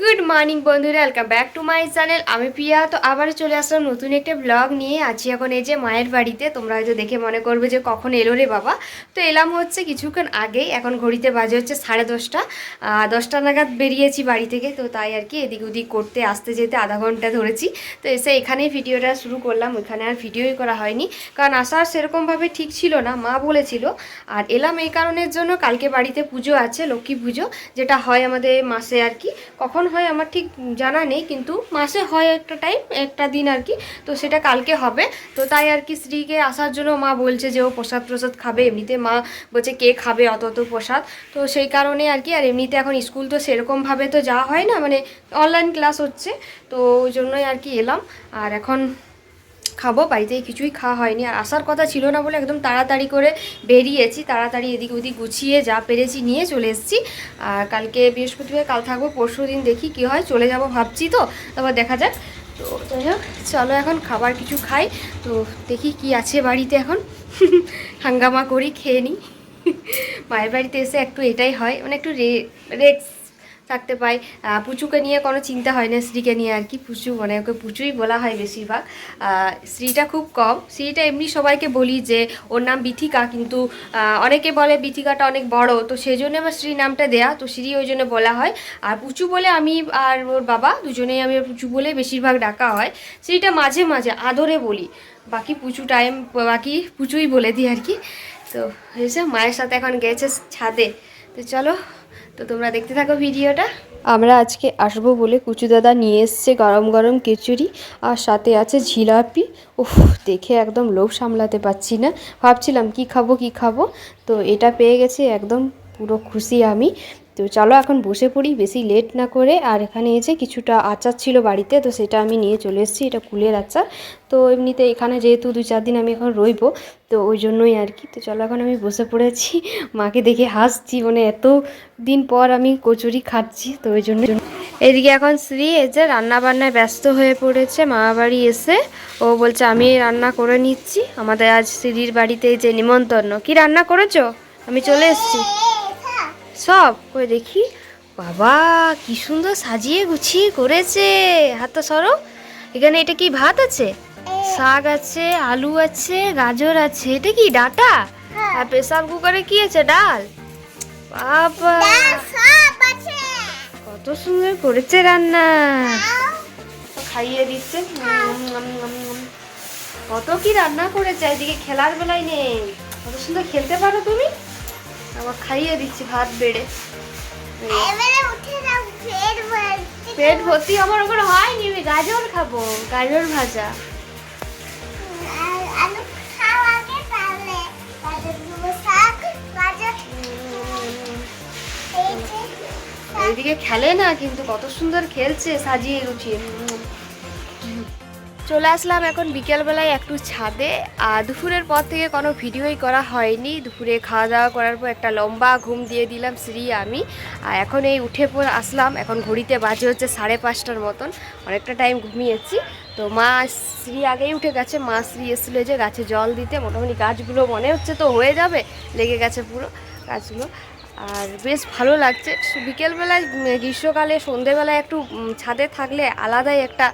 Good morning বন্ধুরা welcome back to my channel আমি প্রিয়া, তো আবার চলে আসলাম নতুন একটা ব্লগ নিয়ে। আছি এখন এই যে মায়ের বাড়িতে, তোমরা হয়তো দেখে মনে করবে যে কখন এলো রে বাবা। তো এলাম হচ্ছে কিছুক্ষণ আগেই, এখন ঘড়িতে বাজে হচ্ছে সাড়ে দশটা। দশটা নাগাদ বেরিয়েছি বাড়ি থেকে, তো তাই আর কি এদিক ওদিক করতে, আসতে যেতে আধা ঘণ্টা ধরেছি। তো এসে এখানেই ভিডিওটা শুরু করলাম, ওইখানে আর ভিডিওই করা হয়নি। কারণ আসার সেরকমভাবে ঠিক ছিল না, মা বলেছিল। আর এলাম এই কারণের জন্য কালকে বাড়িতে পুজো আছে, লক্ষ্মী পুজো, যেটা হয় আমাদের মাসে আর কি। কখন হয় আমার ঠিক জানা নেই, কিন্তু মাসে হয় একটা টাইম একটা দিন আর কি। তো সেটা কালকে হবে। তো তাই আর কি স্ত্রীকে আসার জন্য মা বলছে যে ও প্রসাদ প্রসাদ খাবে। এমনিতে মা বলছে কে খাবে অত অত প্রসাদ। তো সেই কারণে আর কি, আর এমনিতে এখন স্কুল তো সেরকমভাবে তো যাওয়া হয় না মানে অনলাইন ক্লাস হচ্ছে। তো ওই জন্যই আর কি এলাম। আর এখন খাব বাড়িতে কিছুই খাওয়া হয়নি। আর আসার কথা ছিল না বলে একদম তাড়াতাড়ি করে বেরিয়েছি, তাড়াতাড়ি এদিক ওদিক গুছিয়ে যা পেরেছি নিয়ে চলে এসেছি। আর কালকে বৃহস্পতিবার, কাল থাকব, পরশু দিন দেখি কী হয়, চলে যাব ভাবছি তো, তারপর দেখা যাক। তো যাই হোক, চলো এখন খাবার কিছু খাই। তো দেখি কি আছে বাড়িতে এখন। হাঙ্গামা করি, খেয়ে নিই। মায়ের বাড়িতে এসে একটু এটাই হয় মানে একটু রে রেক্স থাকতে পাই পুচুকে নিয়ে কোনো চিন্তা হয় না, স্ত্রীকে নিয়ে আর কি পুচু মানে ওকে পুচুই বলা হয় বেশিরভাগ। স্ত্রীটা খুব কম। স্ত্রীটা এমনি সবাইকে বলি যে, ওর নাম বিথিকা কিন্তু অনেকে বলে বিথিকাটা অনেক বড়, তো সেই জন্য আমার স্ত্রী নামটা দেয়া, তো স্ত্রী ওই জন্য বলা হয়। আর পুচু বলে আমি আর ওর বাবা দুজনেই আমি পুচু বলে বেশিরভাগ ডাকা হয়। স্ত্রীটা মাঝে মাঝে আদরে বলি। বাকি পুচু টাইম বাকি পুচুই বলে দিই আর কি। তো হয়েছে, মায়ের সাথে এখন গেছে ছাদে। তো চলো তো তোমরা দেখতে থাকো ভিডিওটা। আমরা আজকে আসব বলে কুচু দাদা নিয়ে এসছে গরম গরম খিচুড়ি আর সাথে আছে ঝিলাপি। উফ, দেখে একদম লোভ সামলাতে পারছি না। ভাবছিলাম কি খাব কি খাব? তো এটা পেয়ে গেছে একদম পুরো খুশি আমি। তো চলো এখন বসে পড়ি, বেশি লেট না করে। আর এখানে এসে কিছুটা আচার ছিল বাড়িতে, তো সেটা আমি নিয়ে চলে এসেছি, এটা কুলের আচার। তো এমনিতে এখানে যেহেতু দু চার দিন আমি এখন রইবো, তো ওই জন্যই আর কি। তো চলো এখন আমি বসে পড়েছি, মাকে দেখে হাসছি মানে এত দিন পর আমি কচুরি খাচ্ছি, তো ওই জন্য। এদিকে এখন শ্রী এই যে রান্না বান্নায় ব্যস্ত হয়ে পড়েছে মামা বাড়ি এসে। ও বলছে, আমি রান্না করে নিচ্ছি। আমাদের আজ শ্রীর বাড়িতে এই যে নিমন্ত্রণ। কি রান্না করেছ? আমি চলে এসেছি। সব কই দেখি। বাবা কি সুন্দর সাজিয়ে গুছিয়ে করেছে। হাতটা সরো। এখানে এটা কি ভাত আছে? শাক আছে আলু আছে গাজর আছে। এটা কি ডাটা? আর প্রেসার কুকারে কি আছে? ডাল? বাবা। কত সুন্দর করেছে রান্না। খাইয়ে দিচ্ছে। উম। কত কি রান্না করেছে? এদিকে খেলার বেলায় নেই। কত সুন্দর খেলতে পারো তুমি? আবার খাইয়ে দিচ্ছি ভাত বেড়ে পেট ভর্তি আমার ওপর হয়নি আমি গাজর খাব গাজর ভাজা এইদিকে খেলে না কিন্তু কত সুন্দর খেলছে সাজিয়ে গুছিয়ে চলে আসলাম এখন বিকেলবেলায় একটু ছাদে। আর দুপুরের পর থেকে কোনো ভিডিওই করা হয়নি। দুপুরে খাওয়া দাওয়া করার পর একটা লম্বা ঘুম দিয়ে দিলাম শ্রী, আমি। আর এখন এই উঠে পর আসলাম। এখন ঘড়িতে বাজে হচ্ছে সাড়ে পাঁচটার মতন। অনেকটা টাইম ঘুমিয়েছি। তো মা শ্রী আগেই উঠে গেছে। মা শ্রী এসেছিল যে গাছে জল দিতে। মোটামুটি গাছগুলো মনে হচ্ছে তো হয়ে যাবে। লেগে গেছে পুরো গাছগুলো। আর বেশ ভালো লাগছে। বিকেলবেলায় গ্রীষ্মকালে সন্ধেবেলায় একটু ছাদে থাকলে আলাদাই একটা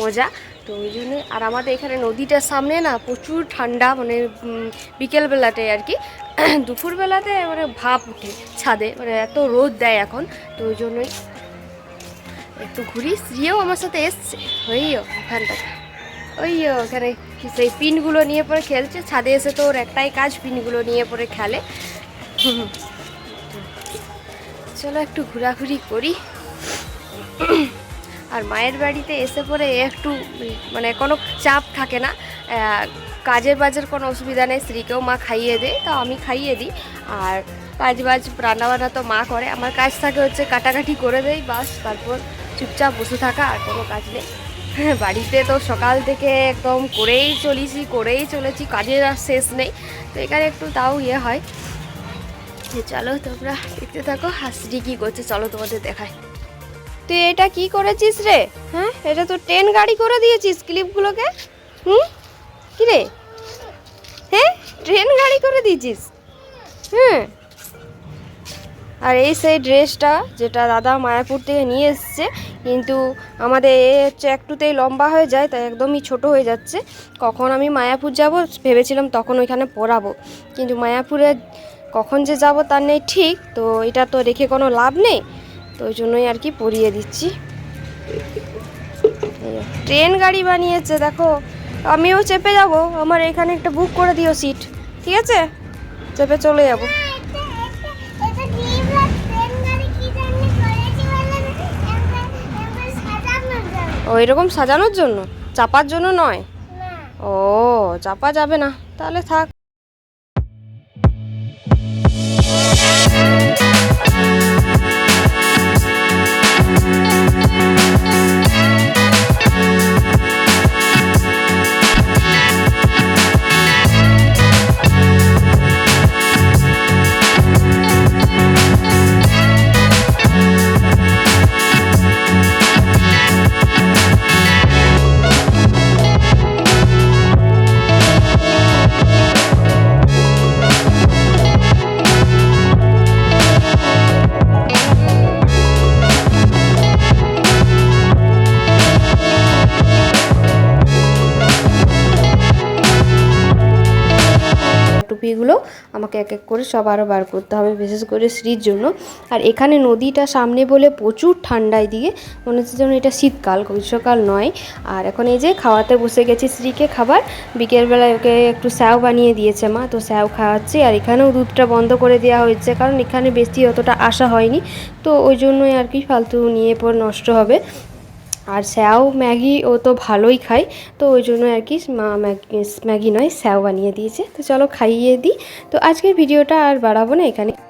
মজা। তো ওই জন্য আর আমাদের এখানে নদীটার সামনে না প্রচুর ঠান্ডা মানে উম, বিকেলবেলাটায় আর কি। দুপুরবেলাতে মানে ভাপ উঠে ছাদে মানে এত রোদ দেয় এখন। তো ওই জন্যই একটু ঘুরি। স্ত্রীও আমার সাথে এসছে। ওইও ওখানটাতে ওই ওখানে সেই পিনগুলো নিয়ে পরে খেলছে। ছাদে এসে তো ওর একটাই কাজ পিনগুলো নিয়ে পরে খেলে। চলো একটু ঘোরাঘুরি করি। আর মায়ের বাড়িতে এসে পরে একটু মানে কোনো চাপ থাকে না। কাজের বাজের কোনো অসুবিধা নেই, স্ত্রীকেও মা খাইয়ে দেয় তো আমি খাইয়ে দিই। আর কাজ বাজ, রান্নাবান্না তো মা করে। আমার কাজ থাকে হচ্ছে কাটাকাটি করে দেই, বাস, তারপর চুপচাপ বসে থাকা, আর কোনো কাজ নেই। হ্যাঁ বাড়িতে তো সকাল থেকে একদম করেই চলেছি করেই চলেছি, কাজের আর শেষ নেই। তো এখানে একটু তাও ইয়ে হয়। চলো তোমরা দেখতে থাকো হাসরি কি করছে, চলো তোমাদের দেখায় তুই এটা কি করেছিস রে? হ্যাঁ এটা তো ট্রেন গাড়ি করে দিয়েছিস ক্লিপগুলোকে। হুম? কি রে? হ্যাঁ ট্রেন গাড়ি করে দিয়েছিস। হ্যাঁ আর এই সেই ড্রেসটা যেটা দাদা মায়াপুর থেকে নিয়ে এসছে, কিন্তু আমাদের এ হচ্ছে একটুতেই লম্বা হয়ে যায়, তাই একদমই ছোট হয়ে যাচ্ছে। কখন আমি মায়াপুর যাব ভেবেছিলাম তখন ওইখানে পরাবো কিন্তু মায়াপুরে কখন যে যাব তার নেই ঠিক, তো এটা তো রেখে কোনো লাভ নেই। ওই জন্যই আর কি পরিয়ে দিচ্ছি। ট্রেন গাড়ি বানিয়েছে, দেখো। আমিও চেপে যাব, আমার এখানে একটা বুক করে দিও সিট, ঠিক আছে? চেপে চলে যাব। ওই এরকম সাজানোর জন্য? চাপার জন্য নয়? ও, চাপা যাবে না। তাহলে থাক। টুপিগুলো আমাকে এক এক করে সব আরও বার করতে হবে, বিশেষ করে শ্রীর জন্য। আর এখানে নদীটা সামনে বলে প্রচুর ঠান্ডায় দিয়ে মনে হচ্ছে যেন এটা শীতকাল, গ্রীষ্মকাল নয়। আর এখন এই যে খাওয়াতে বসে গেছি শ্রীকে খাবার, বিকেলবেলায় ওকে একটু স্যাও বানিয়ে দিয়েছে মা, তো স্যাও খাওয়াচ্ছি। আর এখানেও দুধটা বন্ধ করে দেওয়া হয়েছে, কারণ এখানে বেশি অতটা আশা হয়নি। তো ওই জন্যই আর কি ফালতু নিয়ে পর নষ্ট হবে। আর স্যাও ম্যাগি, ও তো ভালোই খায়, তো ওই জন্য আর কি মা ম্যাগি ম্যাগি নয়, স্যাও বানিয়ে দিয়েছে। তো চলো খাইয়ে দিই। তো আজকের ভিডিওটা আর বাড়াবো না, এখানে